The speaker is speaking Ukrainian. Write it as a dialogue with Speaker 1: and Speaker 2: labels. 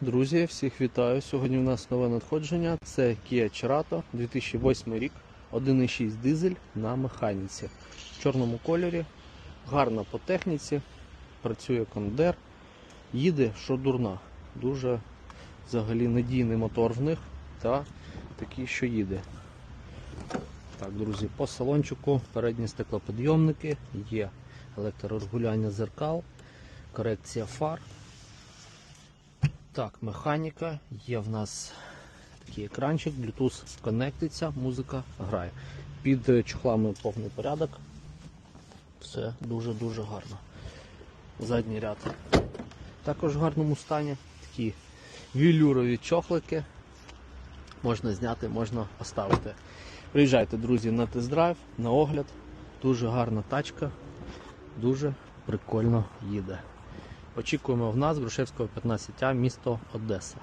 Speaker 1: Друзі, всіх вітаю. Сьогодні у нас нове надходження. Це Kia Cerato 2008 рік, 1,6 дизель на механіці. В чорному кольорі, гарна по техніці, працює кондер, їде, що дурна. Дуже взагалі надійний мотор в них та такий, що їде. Так, друзі, по салончику передні стеклоподйомники, є електрорегулювання зеркал, корекція фар. Так, механіка, є в нас такий екранчик, Bluetooth коннектиться, музика грає. Під чохлами повний порядок. Все дуже-дуже гарно. Задній ряд також в гарному стані. Такі вілюрові чохлики. Можна зняти, можна поставити. Приїжджайте, друзі, на тест-драйв, на огляд. Дуже гарна тачка, дуже прикольно їде. Очікуємо в нас Грушевського 15А, місто Одеса.